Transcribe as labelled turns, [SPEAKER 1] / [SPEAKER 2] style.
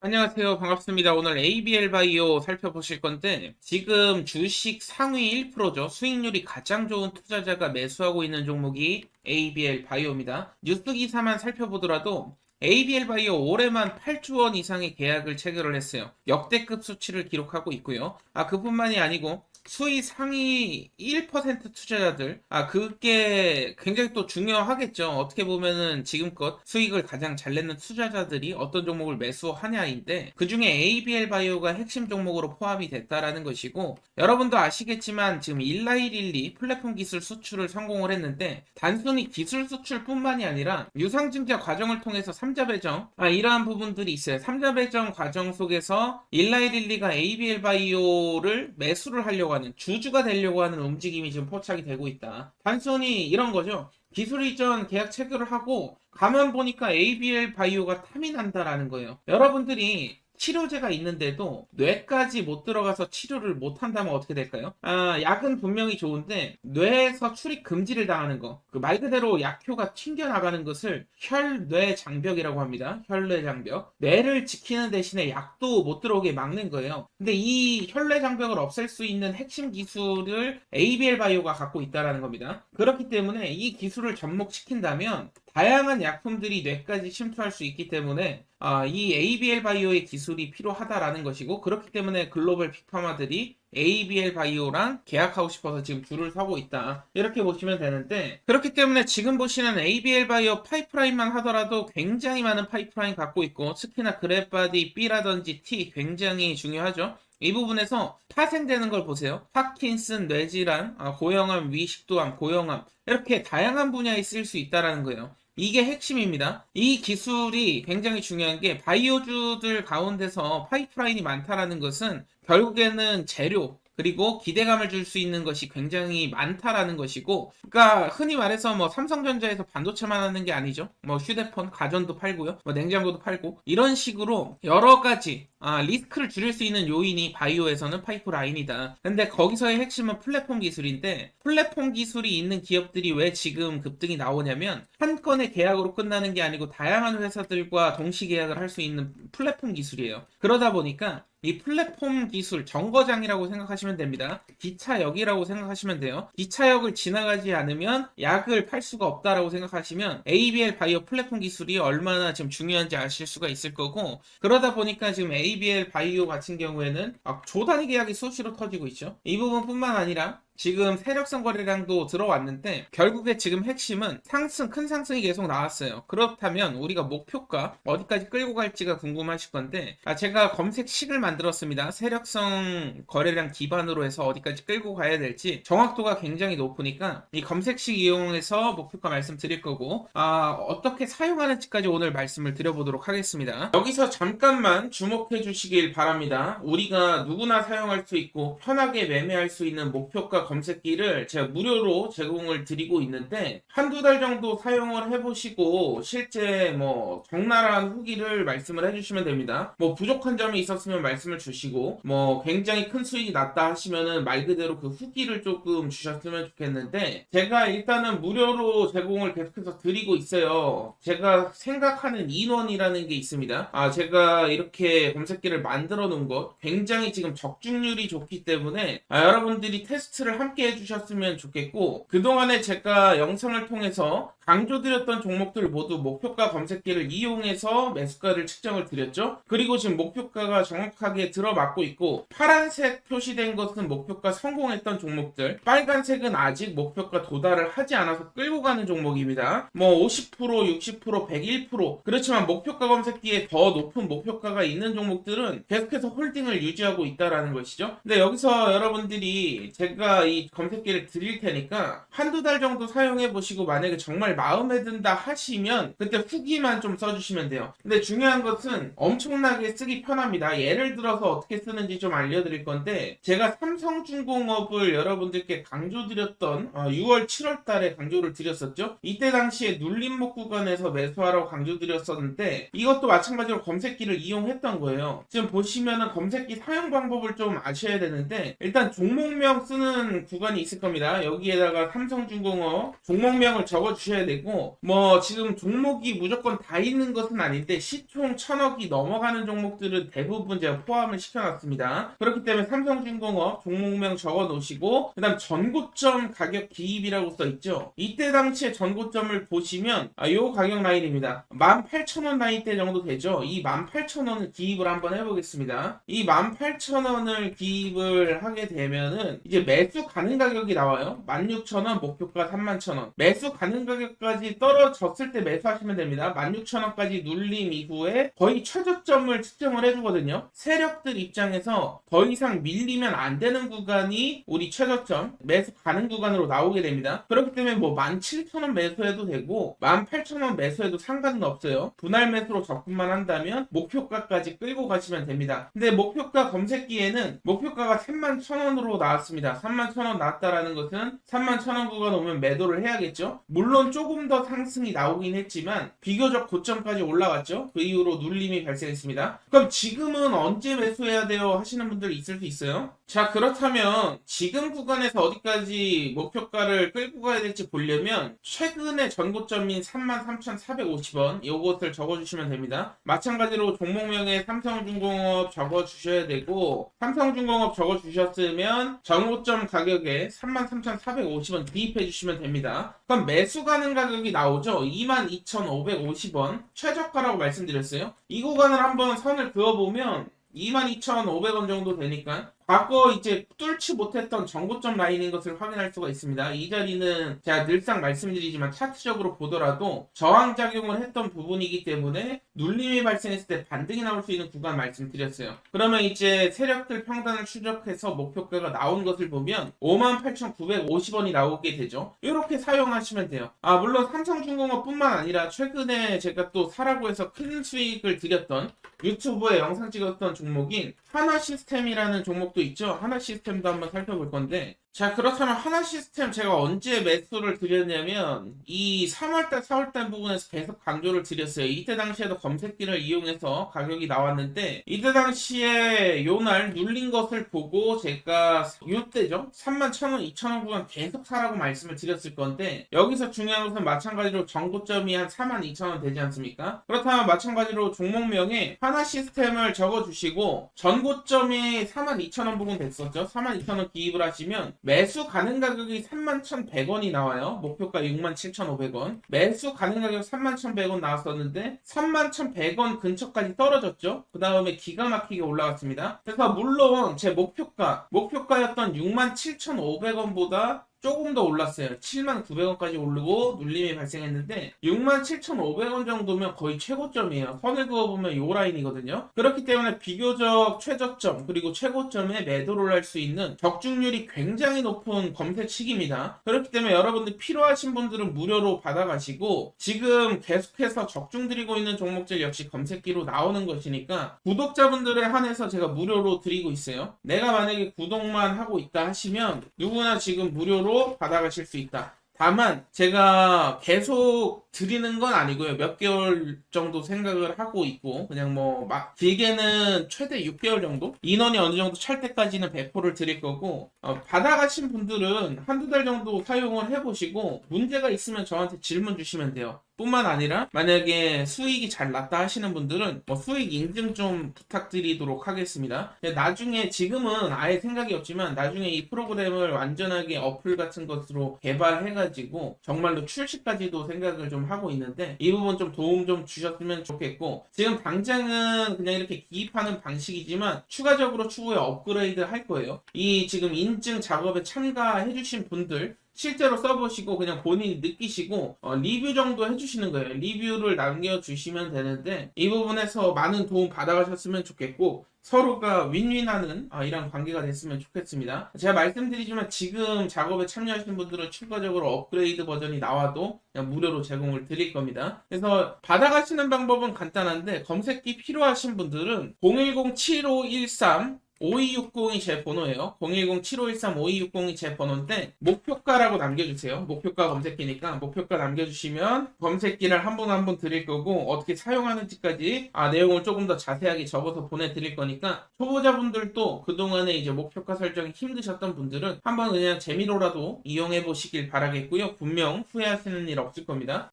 [SPEAKER 1] 안녕하세요. 반갑습니다. 오늘 ABL 바이오 살펴보실 건데, 지금 주식 상위 1%죠. 수익률이 가장 좋은 투자자가 매수하고 있는 종목이 ABL 바이오입니다. 뉴스 기사만 살펴보더라도 ABL 바이오 올해만 8조 원 이상의 계약을 체결을 했어요. 역대급 수치를 기록하고 있고요. 아, 그뿐만이 아니고 수익 상위 1% 투자자들, 아, 그게 굉장히 또 중요하겠죠. 어떻게 보면은 지금껏 수익을 가장 잘 내는 투자자들이 어떤 종목을 매수하냐인데, 그 중에 ABL 바이오가 핵심 종목으로 포함이 됐다라는 것이고, 여러분도 아시겠지만 지금 19112 플랫폼 기술 수출을 성공을 했는데, 단순히 기술 수출뿐만이 아니라 유상증자 과정을 통해서 3자 배정, 아, 이러한 부분들이 있어요. 3자 배정 과정 속에서 19112가 ABL 바이오를 매수를 하려고 하는 주주가 되려고 하는 움직임이 지금 포착이 되고 있다. 단순히 이런 거죠. 기술 이전 계약 체결을 하고 가만 보니까 ABL 바이오가 탐이 난다라는 거예요. 여러분들이 치료제가 있는데도 뇌까지 못 들어가서 치료를 못 한다면 어떻게 될까요? 아, 약은 분명히 좋은데 뇌에서 출입 금지를 당하는 거. 그 말 그대로 약효가 튕겨 나가는 것을 혈뇌 장벽이라고 합니다. 혈뇌 장벽. 뇌를 지키는 대신에 약도 못 들어오게 막는 거예요. 근데 이 혈뇌 장벽을 없앨 수 있는 핵심 기술을 ABL 바이오가 갖고 있다라는 겁니다. 그렇기 때문에 이 기술을 접목시킨다면 다양한 약품들이 뇌까지 침투할 수 있기 때문에 아, 이 ABL 바이오의 기술이 필요하다라는 것이고 그렇기 때문에 글로벌 빅파마들이 ABL 바이오랑 계약하고 싶어서 지금 줄을 서고 있다. 이렇게 보시면 되는데 그렇기 때문에 지금 보시는 ABL 바이오 파이프라인만 하더라도 굉장히 많은 파이프라인 갖고 있고 특히나 그래바디 B라든지 T 굉장히 중요하죠. 이 부분에서 파생되는 걸 보세요. 파킨슨, 뇌질환, 아, 고형암, 위식도암, 고형암 이렇게 다양한 분야에 쓸수 있다라는 거예요. 이게 핵심입니다. 이 기술이 굉장히 중요한 게 바이오주들 가운데서 파이프라인이 많다라는 것은 결국에는 재료 그리고 기대감을 줄 수 있는 것이 굉장히 많다라는 것이고, 그러니까 흔히 말해서 뭐 삼성전자에서 반도체만 하는 게 아니죠. 뭐 휴대폰, 가전도 팔고요, 뭐 냉장고도 팔고 이런 식으로 여러 가지 아, 리스크를 줄일 수 있는 요인이 바이오에서는 파이프라인이다. 근데 거기서의 핵심은 플랫폼 기술인데 플랫폼 기술이 있는 기업들이 왜 지금 급등이 나오냐면 한 건의 계약으로 끝나는 게 아니고 다양한 회사들과 동시 계약을 할 수 있는 플랫폼 기술이에요. 그러다 보니까 이 플랫폼 기술 정거장이라고 생각하시면 됩니다. 기차역이라고 생각하시면 돼요. 기차역을 지나가지 않으면 약을 팔 수가 없다라고 생각하시면 ABL 바이오 플랫폼 기술이 얼마나 지금 중요한지 아실 수가 있을 거고 그러다 보니까 지금 ABL 바이오 같은 경우에는 아, 조단위 계약이 수시로 터지고 있죠. 이 부분뿐만 아니라 지금 세력성 거래량도 들어왔는데 결국에 지금 핵심은 상승 큰 상승이 계속 나왔어요. 그렇다면 우리가 목표가 어디까지 끌고 갈지가 궁금하실 건데 아, 제가 검색식을 만들었습니다. 세력성 거래량 기반으로 해서 어디까지 끌고 가야 될지 정확도가 굉장히 높으니까 이 검색식 이용해서 목표가 말씀드릴 거고 아, 어떻게 사용하는지까지 오늘 말씀을 드려보도록 하겠습니다. 여기서 잠깐만 주목해 주시길 바랍니다. 우리가 누구나 사용할 수 있고 편하게 매매할 수 있는 목표가 검색기를 제가 무료로 제공을 드리고 있는데 한두 달 정도 사용을 해보시고 실제 뭐 적나라한 후기를 말씀을 해주시면 됩니다. 뭐 부족한 점이 있었으면 말씀을 주시고 뭐 굉장히 큰 수익이 났다 하시면은 말 그대로 그 후기를 조금 주셨으면 좋겠는데 제가 일단은 무료로 제공을 계속해서 드리고 있어요. 제가 생각하는 인원이라는 게 있습니다. 아 제가 이렇게 검색기를 만들어 놓은 것 굉장히 지금 적중률이 좋기 때문에 아, 여러분들이 테스트를 함께 해주셨으면 좋겠고 그동안에 제가 영상을 통해서 강조드렸던 종목들 모두 목표가 검색기를 이용해서 매수가를 측정을 드렸죠. 그리고 지금 목표가가 정확하게 들어맞고 있고 파란색 표시된 것은 목표가 성공했던 종목들 빨간색은 아직 목표가 도달을 하지 않아서 끌고 가는 종목입니다. 뭐 50%, 60%, 101% 그렇지만 목표가 검색기에 더 높은 목표가가 있는 종목들은 계속해서 홀딩을 유지하고 있다라는 것이죠. 근데 여기서 여러분들이 제가 이 검색기를 드릴 테니까 한두 달 정도 사용해 보시고 만약에 정말 마음에 든다 하시면 그때 후기만 좀 써주시면 돼요. 근데 중요한 것은 엄청나게 쓰기 편합니다. 예를 들어서 어떻게 쓰는지 좀 알려드릴 건데 제가 삼성중공업을 여러분들께 강조드렸던 6월 7월 달에 강조를 드렸었죠. 이때 당시에 눌림목 구간에서 매수하라고 강조드렸었는데 이것도 마찬가지로 검색기를 이용했던 거예요. 지금 보시면은 검색기 사용 방법을 좀 아셔야 되는데 일단 종목명 쓰는 이런 구간이 있을 겁니다. 여기에다가 삼성중공업 종목명을 적어 주셔야 되고 뭐 지금 종목이 무조건 다 있는 것은 아닌데 시총 천억이 넘어가는 종목들은 대부분 제가 포함을 시켜놨습니다. 그렇기 때문에 삼성중공업 종목명 적어 놓으시고 그 다음 전고점 가격 기입이라고 써 있죠. 이때 당시에 전고점을 보시면 아, 요 가격 라인입니다. 18,000원 라인대 정도 되죠. 이 18,000원을 기입을 한번 해보겠습니다. 이 18,000원을 기입을 하게 되면은 이제 매수 가능 가격이 나와요. 16,000원 목표가 31,000원. 매수 가능 가격까지 떨어졌을 때 매수하시면 됩니다. 16,000원까지 눌림 이후에 거의 최저점을 측정을 해주거든요. 세력들 입장에서 더 이상 밀리면 안 되는 구간이 우리 최저점 매수 가능 구간으로 나오게 됩니다. 그렇기 때문에 뭐 17,000원 매수해도 되고 18,000원 매수해도 상관은 없어요. 분할 매수로 접근만 한다면 목표가까지 끌고 가시면 됩니다. 근데 목표가 검색기에는 목표가가 31,000원으로 나왔습니다. 31,000원 나왔다라는 것은 31,000원 구간 오면 매도를 해야겠죠. 물론 조금 더 상승이 나오긴 했지만 비교적 고점까지 올라갔죠. 그 이후로 눌림이 발생했습니다. 그럼 지금은 언제 매수해야 돼요? 하시는 분들이 있을 수 있어요. 자 그렇다면 지금 구간에서 어디까지 목표가를 끌고 가야 될지 보려면 최근의 전고점인 33,450원 이것을 적어주시면 됩니다. 마찬가지로 종목명에 삼성중공업 적어주셔야 되고 삼성중공업 적어주셨으면 전고점 가격에 33,450원 기입해 주시면 됩니다. 그럼 매수 가능 가격이 나오죠. 22,550원 최저가라고 말씀드렸어요. 이 구간을 한번 선을 그어보면 22,500원 정도 되니까 과거 이제 뚫지 못했던 정고점 라인인 것을 확인할 수가 있습니다. 이 자리는 제가 늘상 말씀드리지만 차트적으로 보더라도 저항작용을 했던 부분이기 때문에 눌림이 발생했을 때 반등이 나올 수 있는 구간 말씀드렸어요. 그러면 이제 세력들 평단을 추적해서 목표가가 나온 것을 보면 58,950원이 나오게 되죠. 이렇게 사용하시면 돼요. 아 물론 삼성중공업뿐만 아니라 최근에 제가 또 사라고 해서 큰 수익을 드렸던 유튜브에 영상 찍었던 종목인 하나 시스템이라는 종목도 있죠. 하나 시스템도 한번 살펴볼 건데 자 그렇다면 하나 시스템 제가 언제 매수를 드렸냐면 이 3월달 4월달 부분에서 계속 강조를 드렸어요. 이때 당시에도 검색기를 이용해서 가격이 나왔는데 이때 당시에 요날 눌린 것을 보고 제가 요때죠? 31,000원 2,000원 구간 계속 사라고 말씀을 드렸을 건데 여기서 중요한 것은 마찬가지로 정고점이 한 42,000원 되지 않습니까? 그렇다면 마찬가지로 종목명에 하나 시스템을 적어주시고 전고점이 42,000원 부분 됐었죠? 42,000원 기입을 하시면 매수 가능 가격이 31,100원이 나와요. 목표가 67,500원. 매수 가능 가격 31,100원 나왔었는데 31,100원 근처까지 떨어졌죠. 그 다음에 기가 막히게 올라갔습니다. 그래서 물론 제 목표가 목표가였던 67,500원보다 조금 더 올랐어요. 7,900원까지 오르고 눌림이 발생했는데 67,500원 정도면 거의 최고점이에요. 선을 그어보면 요 라인이거든요. 그렇기 때문에 비교적 최저점 그리고 최고점에 매도를 할 수 있는 적중률이 굉장히 높은 검색 시기입니다. 그렇기 때문에 여러분들 필요하신 분들은 무료로 받아가시고 지금 계속해서 적중 드리고 있는 종목들 역시 검색기로 나오는 것이니까 구독자분들에 한해서 제가 무료로 드리고 있어요. 내가 만약에 구독만 하고 있다 하시면 누구나 지금 무료로 무료로 받아가실 수 있다. 다만 제가 계속 드리는 건 아니고요. 몇 개월 정도 생각을 하고 있고 그냥 뭐 막 길게는 최대 6개월 정도 인원이 어느 정도 찰 때까지는 배포를 드릴 거고 어, 받아가신 분들은 한두 달 정도 사용을 해보시고 문제가 있으면 저한테 질문 주시면 돼요. 뿐만 아니라 만약에 수익이 잘 났다 하시는 분들은 뭐 수익 인증 좀 부탁드리도록 하겠습니다. 나중에 지금은 아예 생각이 없지만 나중에 이 프로그램을 완전하게 어플 같은 것으로 개발해가지고 정말로 출시까지도 생각을 좀 하고 있는데 이 부분 좀 도움 좀 주셨으면 좋겠고 지금 당장은 그냥 이렇게 기입하는 방식이지만 추가적으로 추후에 업그레이드 할 거예요. 이 지금 인증 작업에 참가해주신 분들 실제로 써보시고 그냥 본인이 느끼시고 어, 리뷰 정도 해주시는 거예요. 리뷰를 남겨주시면 되는데 이 부분에서 많은 도움 받아가셨으면 좋겠고 서로가 윈윈하는 아, 이런 관계가 됐으면 좋겠습니다. 제가 말씀드리지만 지금 작업에 참여하시는 분들은 추가적으로 업그레이드 버전이 나와도 무료로 제공을 드릴 겁니다. 그래서 받아가시는 방법은 간단한데 검색기 필요하신 분들은 010-7513 5260이 제 번호예요. 010-7513-5260이 제 번호인데 목표가라고 남겨주세요. 목표가 검색기니까 목표가 남겨주시면 검색기를 한 분 한 분 드릴 거고 어떻게 사용하는지까지 아 내용을 조금 더 자세하게 적어서 보내드릴 거니까 초보자분들도 그동안에 이제 목표가 설정이 힘드셨던 분들은 한번 그냥 재미로라도 이용해 보시길 바라겠고요. 분명 후회하시는 일 없을 겁니다.